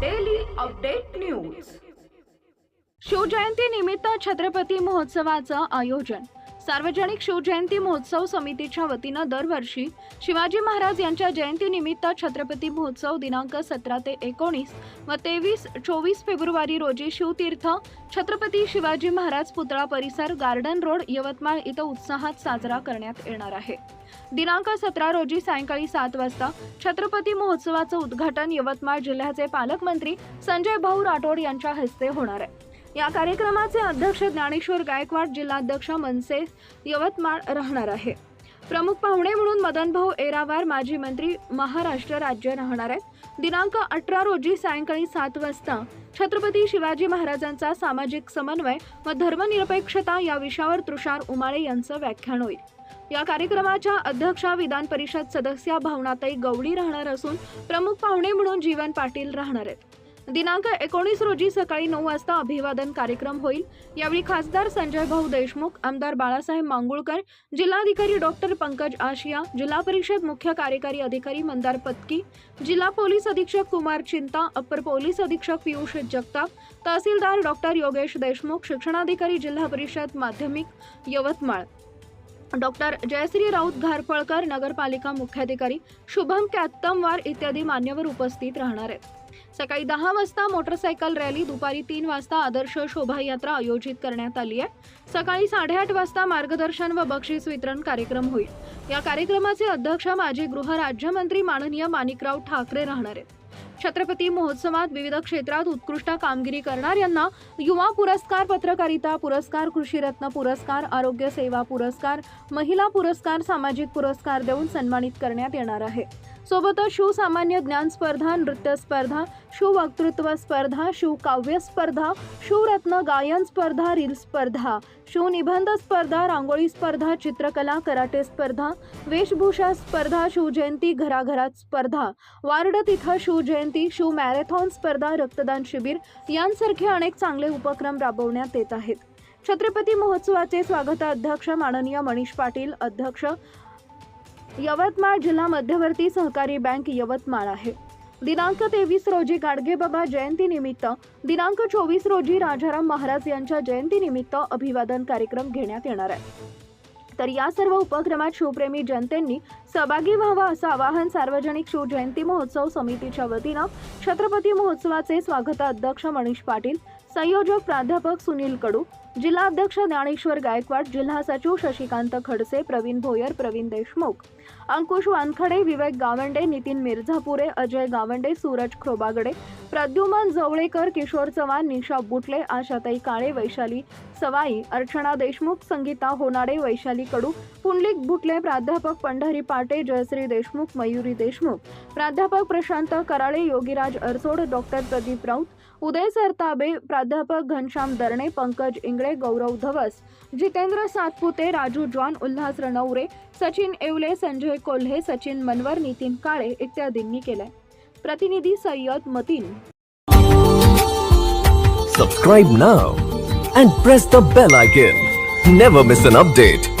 Daily update news Shivjayanti निमित्त छत्रपती महोत्सवाचं आयोजन. सार्वजनिक शिवजयंती महोत्सव समितीच्या वतीनं दरवर्षी शिवाजी महाराज यांच्या जयंतीनिमित्त छत्रपती महोत्सव दिनांक सतरा ते एकोणीस व तेवीस चोवीस फेब्रुवारी रोजी शिवतीर्थ छत्रपती शिवाजी महाराज पुतळा परिसर गार्डन रोड यवतमाळ इथं उत्साहात साजरा करण्यात येणार आहे. दिनांक सतरा रोजी सायंकाळी सात वाजता छत्रपती महोत्सवाचं उद्घाटन यवतमाळ जिल्ह्याचे पालकमंत्री संजय भाऊ राठोड यांच्या हस्ते होणार आहे. या कार्यक्रमाचे अध्यक्ष ज्ञानेश्वर गायकवाड जिल्हाध्यक्ष मनसे यवतमाळ राहणार आहे. प्रमुख पाहुणे म्हणून मदनभाऊ एरावार माजी मंत्री महाराष्ट्र राज्य राहणार आहेत. दिनांक अठरा रोजी सायंकाळी सात वाजता छत्रपती शिवाजी महाराजांचा सामाजिक समन्वय व धर्मनिरपेक्षता या विषयावर तुषार उमाळे यांचं व्याख्यान होईल. या कार्यक्रमाच्या अध्यक्षा विधान परिषद सदस्या भावनाताई गवडी राहणार असून प्रमुख पाहुणे म्हणून जीवन पाटील राहणार आहेत. दिनांक एकोणीस रोजी सकाळी नऊ वाजता अभिवादन कार्यक्रम होईल. यावेळी खासदार संजय भाऊ देशमुख आमदार बाळासाहेब मांगुळकर जिल्हाधिकारी डॉक्टर पंकज आशिया जिल्हा परिषद मुख्य कार्यकारी अधिकारी मंदार पत्की जिल्हा पोलीस अधीक्षक कुमार चिंता अप्पर पोलीस अधीक्षक पियुष जगताप तहसीलदार डॉक्टर योगेश देशमुख शिक्षणाधिकारी जिल्हा परिषद माध्यमिक यवतमाळ. डॉक्टर जयश्री राऊत घारफळकर नगरपालिका मुख्याधिकारी शुभम कॅत्तमवार इत्यादी मान्यवर उपस्थित राहणार आहेत. सकाळी दहा वाजता मोटरसायकल रॅली दुपारी तीन वाजता आदर्श शोभायात्रा आयोजित करण्यात आली आहे. सकाळी साडेआठ वाजता मार्गदर्शन व बक्षीस वितरण कार्यक्रम होईल. या कार्यक्रमाचे अध्यक्ष माजी गृह राज्यमंत्री माननीय माणिकराव ठाकरे राहणार आहेत. छत्रपती महोत्सवात विविध क्षेत्रात उत्कृष्ट कामगिरी करणाऱ्यांना युवा पुरस्कार पत्रकारिता पुरस्कार कृषीरत्न पुरस्कार आरोग्य सेवा पुरस्कार महिला पुरस्कार सामाजिक पुरस्कार देऊन सन्मानित करण्यात येणार आहे. सोबतच शिवसामान्य ज्ञान स्पर्धा नृत्य स्पर्धा शिववक्तृत्व स्पर्धा शिवकाव्य स्पर्धा शिवरत्न गायन स्पर्धा रील स्पर्धा शिवनिबंध स्पर्धा रांगोळी स्पर्धा चित्रकला कराटे स्पर्धा वेशभूषा स्पर्धा शिवजयंती घराघरात स्पर्धा वार्ड तिथं शिवजयंती शिव मॅरेथॉन स्पर्धा रक्तदान शिबिर यांसारखे अनेक चांगले उपक्रम राबवण्यात येत आहेत. छत्रपती महोत्सवाचे स्वागताध्यक्ष माननीय मनीष पाटील अध्यक्ष यवतमाळ जिल्हा मध्यवर्ती सहकारी बँक यवतमाळ आहे. दिनांक तेवीस रोजी गाडगेबाबा जयंतीनिमित्त दिनांक चोवीस रोजी राजाराम महाराज यांच्या जयंतीनिमित्त अभिवादन कार्यक्रम घेण्यात येणार आहे. तर या सर्व उपक्रमात शिवप्रेमी जनतेंनी सहभागी व्हावा असं आवाहन सार्वजनिक शिवजयंती महोत्सव समितीच्या वतीनं छत्रपती महोत्सवाचे स्वागताध्यक्ष मनीष पाटील संयोजक प्राध्यापक सुनील कडू जिल्हाध्यक्ष ज्ञानेश्वर गायकवाड जिल्हा सचिव शशिकांत खडसे प्रवीण भोयर प्रवीण देशमुख अंकुश वानखडे विवेक गावंडे नितीन मिर्झापुरे अजय गावंडे सूरज खोबागडे प्रद्युमन जवळेकर किशोर चव्हाण निशा बुटले आशाताई काळे वैशाली सवाई अर्चना देशमुख संगीता होनाडे वैशाली कडू पुंडलिक बुटले प्राध्यापक पंढरी पाटे जयश्री देशमुख मयुरी देशमुख प्राध्यापक प्रशांत कराळे योगीराज अरसोड डॉक्टर प्रदीप राऊत उदय सरताबे प्राध्यापक घनश्याम दरणे पंकज इंगळे गौरव धवस जितेंद्र सातपुते राजू जॉन उल्हास रणवरे सचिन येवले संजय कोल्हे सचिन मनवर नितीन काळे इत्यादींनी केलंय. प्रतिनिधी Sayyad Mateen. Subscribe now and press the bell icon never miss an update